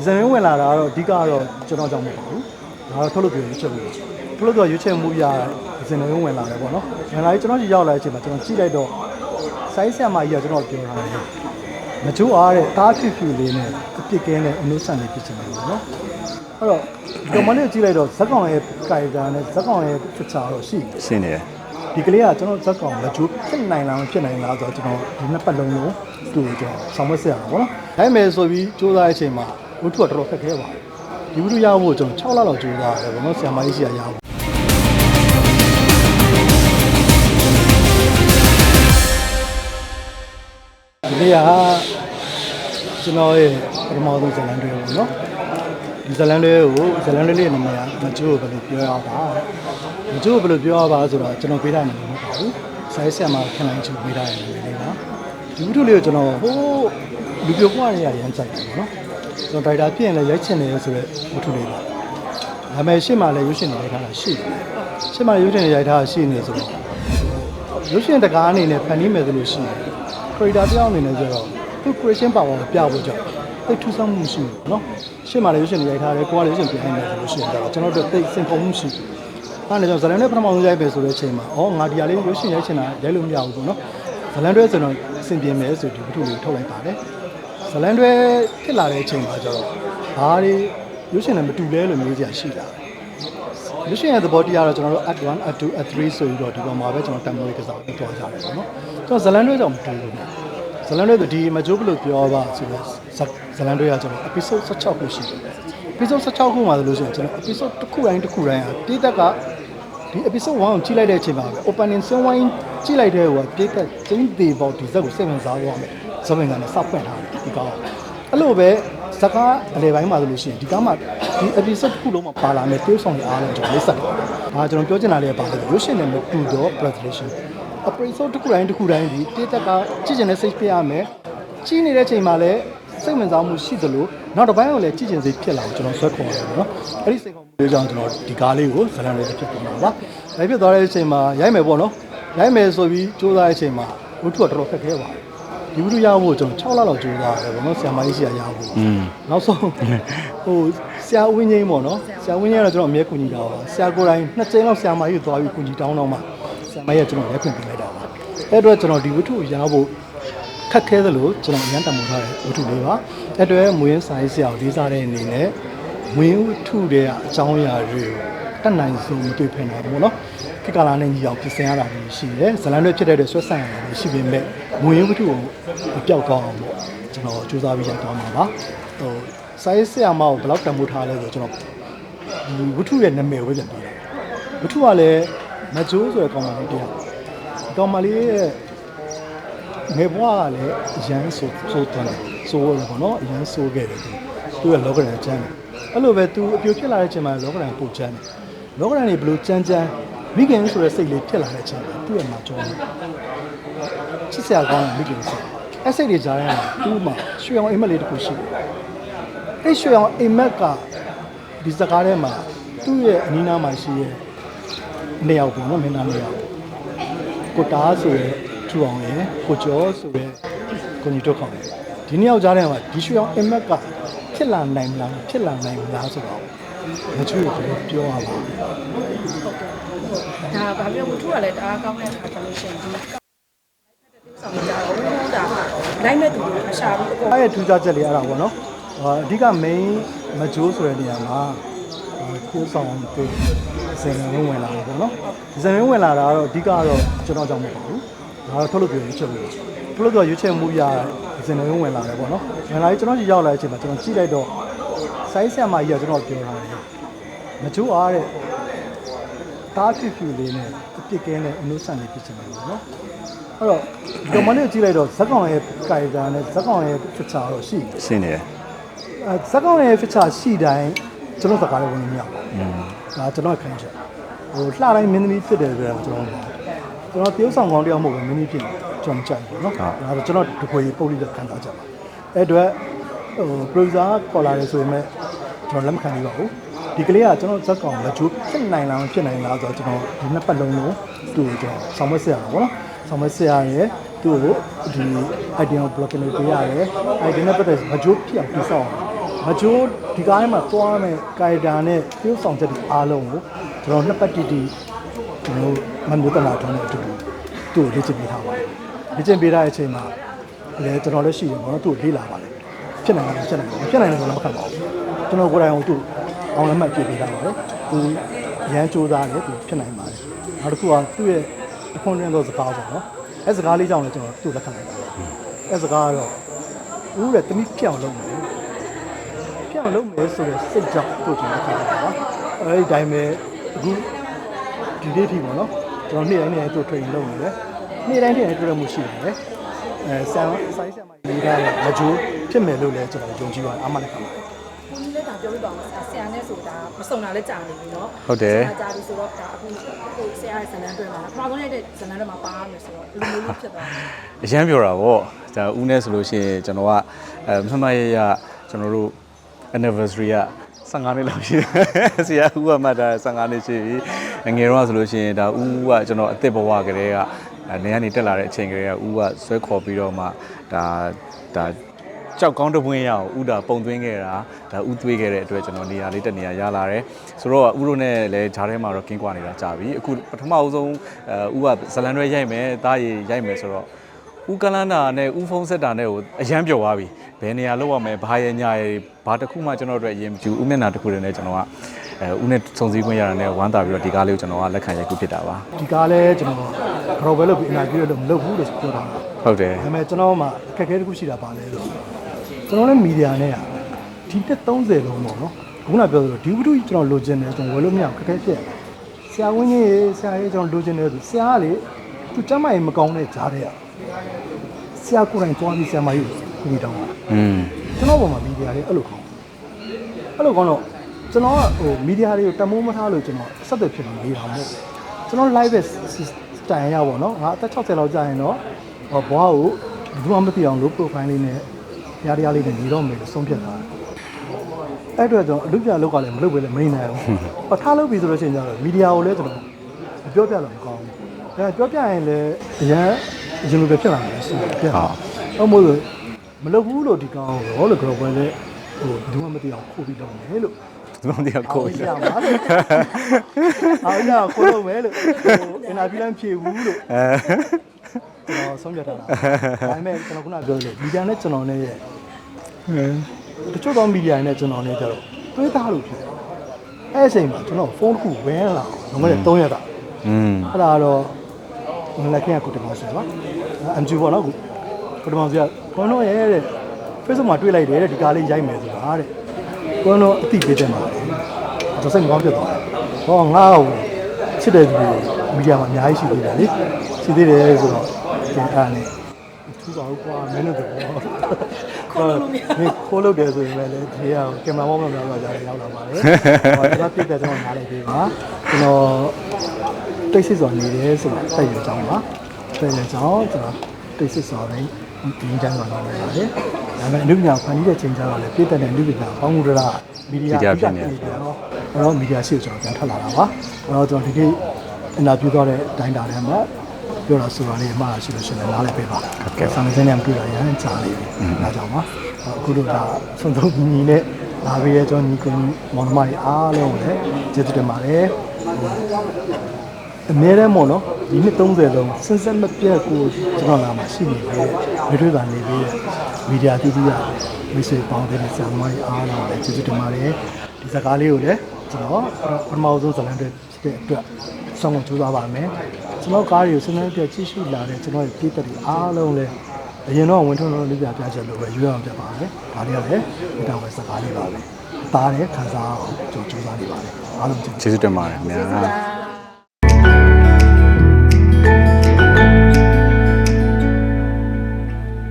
ဒီဇိုင်းဝင်လာတာကတော့အဓိကကတော့ကျွန်တော်ကြောင့်မဟုတ်ပါဘူးဒါတော့ထုတ်လို့ပြောရွေးချက်မှုထုတ်လို့ပြောရွေးချက်မှုရဒီဇိုင်းဝင်လာတယ်ပေါ့နော်ဝင်လာပြီးကျွန်တော်ကြီးရောက်လာတဲ့အချိန်မှာကျွန်တော်ကြည့်လိုက်တော့ size ဆရာမကြီးကကျွန်တော်ပြောထားတယ်မချိုးအားတဲ့တားဖြူဖြူလေးနဲ့အပြစ်ကင်းတဲ့အနုဆန်လေးဖြစ်ချင်တယ်ပေါ့နော်အဲ့တော့ဒီမလေးကိုကြည့်လိုက်တော့ဇက်ကောင်ရဲ့ကာယကံနဲ့ဇက်ကောင်ရဲ့ဖြစ်ချာတော့ရှိတယ်ရှင်းတယ်ဒီကလေးကကျွန်တော်ဇက်ကောင်မချိုးဖြစ်နိုင်လားမဖြစ်နိုင်လားဆိုတော့ကျွန်တော်ဒီနှစ်ပတ်လုံးလုံးသူ့ကိုကျွန်တော်ဆောင်မဆက်ရတာပေါ့နော်ဒါပေမဲ့ဆိုပြီးစူးစမ်းတဲ့အချိန်မှာ ဝတ္ထုကတော်တော်ခက်ခဲပါတယ်ဒီဝတ္ထုရဖို့ကျွန်တော်6လလောက်စူးစမ်းရတယ်ပေါ့နော်ဆရာမကြီးစီကရဖို့ဒီနေ့ကကျွန်တော်ရဲ့ပထမဆုံးဇလန်တွေပေါ့နော်ဒီဇလန်တွေကိုဇလန်တွေလေးနာမည်ကမချိုးကိုဘယ်လိုပြောရပါမချိုးကိုဘယ်လိုပြောရပါဆိုတော့ကျွန်တော်ပေးတာနေမှာမဟုတ်ပါဘူးဆိုင်းဆက်မှာခင်လိုက်ချိုးပေးတာရနေလေးပါဒီဝတ္ထုလေးကိုကျွန်တော်ဟိုးလူပြိုကွာတွေကရမ်းကြိုက်တယ်ပေါ့နော် ကျွန်တော်ဒိုက်တာပြည့်ရင်လည်းရိုက်ချင်တယ်ဆိုတော့ဝတ္ထုလေးပါဒါပေမဲ့ရှေ့မှာလည်းရုပ်ရှင်တွေရိုက်ထားတာရှိတယ်ရှေ့မှာရုပ်ရှင်တွေရိုက်ထားတာရှိနေဆိုတော့ ရုပ်ရှင်တကားအနေနဲ့ဖန်တီးမယ်ဆိုလို့ရှိရင် creator တယောက်အနေနဲ့ကျတော့သူ creation power ကိုပြဖို့ကြောင့်တိတ်ထူးဆန်းမှုရှိဘူးเนาะရှေ့မှာလည်းရုပ်ရှင်တွေရိုက်ထားတယ်ကိုကလည်းရုပ်ရှင်ပြင်နေတယ်ဆိုလို့ရှိရင်တော့ကျွန်တော်တို့တိတ်စင်ကုန်မှုရှိဘူးအဲ့ဒါကြောင့်ဇလန်နဲ့ပထမဆုံးရိုက်ပဲဆိုတဲ့အချိန်မှာဩငါဒီဟာလေးရုပ်ရှင်ရိုက်ချင်တာရိုက်လို့မရဘူးပေါ့နော်ဇလန်တွဲဆိုတော့အဆင်ပြေမယ်ဆိုဒီဝတ္ထုလေးထုတ်လိုက်ပါတယ် ဇလန်တွဲဖြစ်လာတဲ့အချိန်မှာကျတော့ဘာတွေရုပ်ရှင်နဲ့မတူလဲလို့မျိုးစရာရှိလာတယ်ရုပ်ရှင်ရဲ့သဘောတရားတော့ကျွန်တော်တို့ at 1 at 2 at 3ဆိုပြီးတော့ဒီပေါ်မှာပဲကျွန်တော်တံမိုးလေးကစားပြီးတော့ကြရတယ်ပေါ့နော်ကျွန်တော်ဇလန်တွဲကြောင့်မတူဘူးဇလန်တွဲဆိုဒီမကြိုးဘလို့ပြောပါဆိုတော့ဇလန်တွဲကကျွန်တော် episode 16ခုရှိတယ် episode 16ခုမှာဆိုလို့ရှိရင်ကျွန်တော် episode တစ်ခုတိုင်းတစ်ခုတိုင်းဟာတိတက်ကဒီ episode 1ကိုကြည့်လိုက်တဲ့အချိန်မှာပဲ opening scene ဝိုင်းကြည့်လိုက်တဲ့ဟိုကတိတက်ကျင်းသေးပေါ့ဒီဇက်ကိုစိတ်ဝင်စားသွားမယ်ဇက်ဝင်ကနေစပွင့်ထားတယ် ဒီကောင်အဲ့လိုပဲဇကားအလေပိုင်းမှာဆိုလို့ရှိရင်ဒီကားမှာဒီ episode တစ်ခုလုံးမှာပါလာမယ်တိုးဆောင်ရအားလုံးကျွန်တော်လေးဆက်တယ်။ဒါကျွန်တော်ပြောချင်တာလေးကပါတယ်ရုပ်ရှင်နဲ့မတူတော့ presentation episode တစ်ခုတိုင်းတစ်ခုတိုင်းဒီတိတက်ကကြည့်ချင်တဲ့စိတ်ဖြစ်ရမယ်။ကြည့်နေတဲ့အချိန်မှာလည်းစိတ်ဝင်စားမှုရှိသလိုနောက်တစ်ပိုင်းကိုလည်းကြည့်ချင်စိတ်ဖြစ်လာအောင်ကျွန်တော်ဆွဲခေါ်ရတယ်ပေါ့နော်။အဲ့ဒီစိတ်ခေါ်မှုလေးကြောင့်ကျွန်တော်ဒီကားလေးကိုဇလန်လေးဖြစ်ပေါ်လာပါ။ဒါဖြစ်သွားတဲ့အချိန်မှာရိုက်မယ်ပေါ့နော်။ရိုက်မယ်ဆိုပြီးစူးစမ်းတဲ့အချိန်မှာဝတ္ထုကတော်တော်ခက်ခဲပါတယ်။ ဒီဝတ္ထုရဖို့ကျွန်တော်6လလောက်ကြိုးစားရတယ်ပေါ့နော်ဆရာမကြီးစီကရဖို့อืมနောက်ဆုံးဟိုဆရာဝင်းငိမ့်ပေါ့နော်ဆရာဝင်းငိမ့်ကတော့ကျွန်တော်အမြဲကူညီတာပါဆရာကိုယ်တိုင်နှစ်ကြိမ်လောက်ဆရာမကြီးကိုသွားပြီးကူညီတောင်းတော့မှဆရာမကြီးကကျွန်တော်လက်ခွင့်ပေးလိုက်တာပါအဲ့တော့ကျွန်တော်ဒီဝတ္ထုကိုရဖို့ခက်ခဲသလိုကျွန်တော်အရန်တမိုးထားတဲ့ဝတ္ထုလေးပါအဲ့တော့မွေးဆိုင်ဆရာကိုလေးစားတဲ့အနေနဲ့မွေးဝတ္ထုတွေကအကြောင်းအရာတွေကိုတတ်နိုင်ဆုံးမတွေ့ဖင်တာပေါ့နော်ခေတ်ကာလနဲ့ညီအောင်ပြင်ဆင်ရတာတွေရှိတယ်ဇလန်တွေဖြစ်တဲ့အတွက်ဆွတ်ဆန့်ရတာတွေရှိပေမဲ့ မွေးဝတ္ထုကိုမပြောက်ကောင်းအောင်ပေါ့ကျွန်တော်စူးစမ်းပြီးရိုက်သွားမှာပါဟို size ဆရာမကိုဘယ်လောက်တန်ဖိုးထားလဲဆိုတော့ကျွန်တော်ဒီဝတ္ထုရဲ့နာမည်ကိုပဲပြန်ပြတာဝတ္ထုကလည်းမဂျိုးဆိုတဲ့ကောင်မလေးတရားဒီကောင်မလေးရဲ့ငယ်ဘွားကလည်းအရန်ဆိုဆိုတယ်ဆိုရတယ်ပေါ့နော်အရန်ဆိုခဲ့တယ်သူသူရဲ့လောကရန်ကျမ်းတယ်အဲ့လိုပဲသူအပြိုဖြစ်လာတဲ့အချိန်မှာလောကရန်ပို့ကျမ်းတယ်လောကရန်နေဘလို့ကျမ်းကျမ်း မိခင်ဆိုတဲ့စိတ်လေးဖြစ်လာတဲ့အချိန်မှာသူ့ရဲ့မှာကြောင်းတယ်ချစ်စရာကောင်းတဲ့မိခင်စိတ်အဲ့စိတ်တွေကြားထဲမှာသူ့မှာရွှေအောင်အိမ်မက်လေးတစ်ခုရှိတယ်အဲ့ရွှေအောင်အိမ်မက်ကဒီစကားထဲမှာသူ့ရဲ့အနီးနားမှာရှိရဲ့နှစ်ယောက်ပေါ့နော်မင်းသားနှစ်ယောက်ကိုတားဆိုရဲထူအောင်ရယ်ကိုကျော်ဆိုရဲကိုညီတို့ခေါင်ရယ်ဒီနှစ်ယောက်ကြားထဲမှာဒီရွှေအောင်အိမ်မက်ကဖြစ်လာနိုင်မလားဖြစ်လာနိုင်မလားဆိုတော့မချွေးကိုပြောရပါဘူး ဒါဗာပြောဝတ္ထုကလည်းတအားကောင်းတဲ့အခါကျလို့ရှိရင်ဒီဆောင်ကြတော့ဝန်းတာလိုက်မဲ့သူတွေမရှာဘူးအကုန်အဲ့ရဲ့ထူးခြားချက်လေးအဲ့ဒါပေါ့နော်အာအဓိက main မဂျိုးဆိုတဲ့နေရာမှာကိုးဆောင်ကိုဇင်ဝင်ဝင်လာတယ်ပေါ့နော်ဇင်ဝင်ဝင်လာတာကတော့အဓိကကတော့ကျွန်တော်ကြောင့်မဟုတ်ပါဘူးဒါတော့ထုတ်လို့ပြောရွေးချက်လို့ထုတ်လို့ပြောရွေးချက်မှုရဇင်ဝင်ဝင်လာတယ်ပေါ့နော်ဝင်လာပြီးကျွန်တော်ကြီးရောက်လာတဲ့အချိန်မှာကျွန်တော်ကြည့်လိုက်တော့ size ဆရာမကြီးကကျွန်တော်ပြောထားတယ်မဂျိုးအားတဲ့ တားဖြူဖြူလေးနဲ့အပြစ်ကင်းတဲ့အနုဆန်လေးဖြစ်ချင်တယ်ပေါ့နော်အဲ့တော့ဒီမလေးကိုကြည့်လိုက်တော့ဇက်ကောင်ရဲ့ကာယကံနဲ့ဇက်ကောင်ရဲ့ဖြစ်ချာတော့ရှိတယ်ရှင်းတယ်အဲဇက်ကောင်ရဲ့ဖစ်ချာရှိတိုင်းကျွန်တော်စကားလေးဝင်နေရပါဘူး။ဒါကျွန်တော်ခိုင်းချက်။ဟိုလှတိုင်းမင်းသမီးဖြစ်တယ်ဆိုတော့ကျွန်တော်ကျွန်တော်တရုပ်ဆောင်ကောင်းတယောက်မဟုတ်ဘူးမင်းသမီးဖြစ်နေကျွန်တော်ကြိုက်တယ်နော်။ဒါဆိုကျွန်တော်တခွေပုတ်လိလက်ခံစားချက်ပါ။အဲ့အတွက်ဟို producer ခေါ်လာတယ်ဆိုရင်လည်းကျွန်တော်လက်မခံနိုင်ပါဘူး။ ဒီကလေးကကျွန်တော်ဇက်ကောင်လက်ချိုးဖြစ်နိုင်လားမဖြစ်နိုင်လားဆိုတော့ကျွန်တော်ဒီနှစ်ပတ်လုံးလုံးသူ့ကိုကျွန်တော်ဆောင်မဆက်ရတာပေါ့နော်။ဆောင်မဆက်ရရဲသူ့ကိုဒီ idea ကို block လုပ်ပေးရတယ်။ idea နဲ့ပတ်သက်မချိုးဖြစ်အောင်ပြဆောက်အောင်မချိုးဒီကားထဲမှာသွားမယ်ကာယတာနဲ့ပြုဆောင်ချက်တွေအားလုံးကိုကျွန်တော်နှစ်ပတ်တိတိကျွန်တော်မမျိုးတနာထုံးတဲ့အတူတူသူ့ကိုလေ့ကျင့်ပေးထားပါတယ်လေ့ကျင့်ပေးထားတဲ့အချိန်မှာလည်းကျွန်တော်လည်းရှိတယ်ပေါ့နော်သူ့ကိုလေ့လာပါတယ်ဖြစ်နိုင်တယ်ဖြစ်နိုင်တယ်ဖြစ်နိုင်တယ်ဆိုတော့မခံပါဘူးကျွန်တော်ကိုယ်တိုင်အောင်သူ့ အောင်လက်မှတ်ပြပေးထားပါတယ်သူရမ်းစူးစမ်းတယ်သူဖြစ်နိုင်ပါတယ်နောက်တစ်ခုကသူ့ရဲ့အခွင့်အရေးသောစကားပေါ့နော်အဲစကားလေးကြောင့်လည်းကျွန်တော်သူ့လက်ခံလိုက်ပါတယ်အဲစကားကတော့ဦးရဲ့တမိပြောင်းလုံးတယ်ပြောင်းလုံးမယ်ဆိုတော့စိတ်ကြောင့်တို့ကျွန်တော်ခါတာပါအဲဒီတိုင်းပဲအခုဒီနေ့ထိပေါ့နော်ကျွန်တော်နေ့တိုင်းနေ့တိုင်းတို့ training လုပ်နေတယ်နေ့တိုင်းနေ့တိုင်းတွေ့ရမှုရှိတယ်အဲဆန်ဆိုင်းဆန်မရေးထားတဲ့မဂျိုးဖြစ်မယ်လို့လည်းကျွန်တော်ယုံကြည်ပါတယ်အမှန်တကယ်ပါကိုကြီး လည်းဒါပြောပြပါဦးဆရာနဲ့ဆိုတာမစုံတာလည်းကြာနေပြီเนาะ ဟုတ်တယ် ဆရာကြာပြီဆိုတော့ဒါအခုကိုဆရာရဲ့ဇလန်းတွင်မှာပထမဆုံးရိုက်တဲ့ဇလန်းတွေမှာပါရမယ်ဆိုတော့ဘယ်လိုမျိုးဖြစ်သွားလဲ အရန်ပြောတာဗောဒါဦးနဲ့ဆိုလို့ရှိရင်ကျွန်တော်ကအဲမမရရကျွန်တော်တို့ anniversary က15နှစ်လောက်ရှိတယ်ဆရာဦးကမှတ်တာ15နှစ်ရှိပြီငယ်တော့ဆိုလို့ရှိရင်ဒါဦးကကျွန်တော်အသက်ဘဝကလေးကနေကနေတက်လာတဲ့အချိန်ကလေးကဦးကဆွဲခေါ်ပြီးတော့မှဒါဒါ ကြောက်ကောင်းတစ်ပွင့်ရအောင်ဥဒါပုံသွင်းခဲ့တာဒါဥသွေးခဲ့တဲ့အတွက်ကျွန်တော်နေရာလေးတစ်နေရာရလာတယ်ဆိုတော့ဥတို့နဲ့လည်းဂျားထဲမှာတော့ကင်းကွာနေတာကြာပြီအခုပထမအဆုံးအဲဥကဇလန်ရွဲရိုက်မယ်တားရည်ရိုက်မယ်ဆိုတော့ဦးကလန်းတာနဲ့ဦးဖုံးဆက်တာနဲ့ကိုအရန်ပျော်သွားပြီဘယ်နေရာလောက်ရမယ်ဘာရဲ့ညာရဲ့ဘာတစ်ခုမှကျွန်တော်တို့အရင်မကြည့်ဦးမျက်နှာတစ်ခုတည်းနဲ့ကျွန်တော်ကအဲဦးနဲ့စုံစည်းခွင့်ရတာနဲ့ဝမ်းသာပြီးတော့ဒီကားလေးကိုကျွန်တော်ကလက်ခံရိုက်ကူးဖြစ်တာပါဒီကားလဲကျွန်တော်ဘရောဘဲလုပ်ပြီး interview လို့မလုပ်ဘူးလို့ပြောတာဟုတ်တယ်ဒါပေမဲ့ကျွန်တော်မှအခက်အခဲတစ်ခုရှိတာပါလဲလို့ ကျွန်တော်လည်းမီဒီယာနဲ့ဒီတက်30လုံးပေါ့နော်ခုနပြောသလိုဒီဝတ္ထုကျွန်တော်လိုချင်တယ်ကျွန်တော်ဝယ်လို့မရဘူးခက်ခဲဖြစ်ဆရာဝင်းကြီးရေဆရာကြီးကျွန်တော်လိုချင်တယ်ဆိုဆရာကလေသူကျမ်းမာရေးမကောင်းတဲ့ဂျားတဲ့ဆရာကိုယ်တိုင်သွားပြီးဆရာမကြီးကိုကူပြီးတောင်းတာอืมကျွန်တော်ပေါ်မှာမီဒီယာတွေအဲ့လိုကောင်းအဲ့လိုကောင်းတော့ကျွန်တော်ကဟိုမီဒီယာတွေကိုတမိုးမထားလို့ကျွန်တော်ဆက်သွယ်ဖြစ်နေနေတာမဟုတ်ဘူးကျွန်တော် live ပဲတိုင်ရပါတော့ငါအသက်60လောက်ကြာရင်တော့ဟောဘွားကိုဘူးမှမသိအောင်လို့ profile လေးနဲ့ ရားတရားလေးနဲ့နေတော့မယ်လို့ဆုံးဖြတ်တာအဲ့အတွက်ကျွန်တော်အလုပ်ပြလောက်ကလည်းမလုပ်ပဲလည်းမနေနိုင်ဘူးဟောထားလုပ်ပြီဆိုလို့ရှိရင်ကျတော့မီဒီယာကိုလည်းကျွန်တော်မပြောပြလို့မကောင်းဘူးဒါပြောပြရင်လည်းအရန်အရင်လိုပဲဖြစ်လာတယ်ရှိတယ်ပြဟုတ်မို့လို့မလုပ်ဘူးလို့ဒီကောင်ရောလို့ကြော်ပွဲလဲဟိုဘယ်သူမှမသိအောင်ခိုးပြီးလုပ်မယ်လို့ဒီကောင်တရားကိုရပါလို့အားရခိုးလို့မယ်လို့ဟိုအင်တာဗျူးလည်းဖြေဘူးလို့အဲ ကျွန်တော်ဆုံးဖြတ်ထားတာဒါပေမဲ့ကျွန်တော်ခုနပြောလို့မီဒီယာနဲ့ကျွန်တော်နဲ့ရဲ့တချို့သောမီဒီယာနဲ့ကျွန်တော်နဲ့ကြတော့တွေးသားလို့ဖြစ်တယ်အဲ့အချိန်မှာကျွန်တော်ဖုန်းတစ်ခုဝင်းလာတော့ငါလည်း3ရက်တာอืมအဲ့ဒါတော့ငလခင်ကကိုတမောင်ဆရာပါအမ်ဂျူပေါ့နော်ကိုတမောင်ဆရာခေါင်းတော့ရဲ့တဲ့ Facebook မှာတွေ့လိုက်တယ်တဲ့ဒီကားလေးရိုက်မယ်ဆိုတာတဲ့ခေါင်းတော့အတိပေးတယ်မှာတော့စိတ်မကောင်းဖြစ်သွားတယ်ဟောငါ့ကိုချစ်တဲ့သူတွေမီဒီယာမှာအများကြီးရှိသေးတယ်လေရှိသေးတယ်ဆိုတော့ဒီ အဲ့ဒါနဲ့သူ့ပါဘူးကွာမင်းတို့ကတော့ခိုးလို့မရခိုးလို့တယ်ဆိုရင်လည်းဒီကကင်မရာမောင်းမများတော့ကြာရောက်လာပါတယ်ဟောကျွန်တော်ပြည့်တဲ့ကျွန်တော်နားလိုက်ပေးပါကျွန်တော်တိတ်ဆိတ်စွာနေတယ်ဆိုတာတိုက်ရကြောင်းပါတိုက်ရကြောင်းကျွန်တော်တိတ်ဆိတ်စွာပဲဒီကြမ်းစွာနေနေပါတယ်ဒါပေမဲ့အနုပညာဖန်တီးတဲ့ချိန်ကျတော့လည်းပြည်သက်တဲ့အနုပညာဘောင်းမူဒရာမီဒီယာတော့အဲ့တော့မီဒီယာရှိကျွန်တော်ပြန်ထွက်လာတာပါအဲ့တော့ကျွန်တော်ဒီနေ့အင်တာဗျူးသွားတဲ့တိုင်းတာထဲမှာ ပြောတာဆိုတာလေးမှားရှိလို့ရှိရင်နားလည်ပေးပါဆန်နေစင်းနဲ့မတွေ့တာရမ်းကြာနေပြီဒါကြောင့်ပါအခုတို့ဒါဆုံးဆုံးညီနဲ့လာပြီးရဲကျွန်တော်ညီကိုမောင်နှမတွေအားလုံးလည်းကျေးဇူးတင်ပါတယ်အများတမ်းပေါ့နော်ဒီနှစ်30လုံးစင်စက်မပြတ်ကိုကျွန်တော်လာမှာရှိနေပြီမိထွေးသာနေပြီးမီဒီယာတီးတီးရမိတ်ဆွေပေါင်းတဲ့ဆရာမကြီးအားလုံးလည်းကျေးဇူးတင်ပါတယ်ဒီစကားလေးကိုလည်းကျွန်တော်ပထမဆုံးဇလန်တွေဖြစ်တဲ့အတွက်ဆောင်းကိုကြိုးစားပါမယ် ကျွန်တော်ကားတွေကိုစနေပြတ်ကြည့်ရှုလာတဲ့ကျွန်တော်ရဲ့ပြည်သက်တွေအားလုံးလည်းအရင်တော့ဝင်ထွန်းလို့လေးပြပြချက်လို့ပဲရွေးအောင်ပြပါမယ်ဒါလေးကလည်းဒီတောင်ပဲစကားလေးပါပဲသားတယ်ခံစားအောင်ကြိုးစားနေပါတယ်အားလုံးကျေးဇူးကျေးဇူးတင်ပါတယ်အများကျေးဇူးပါ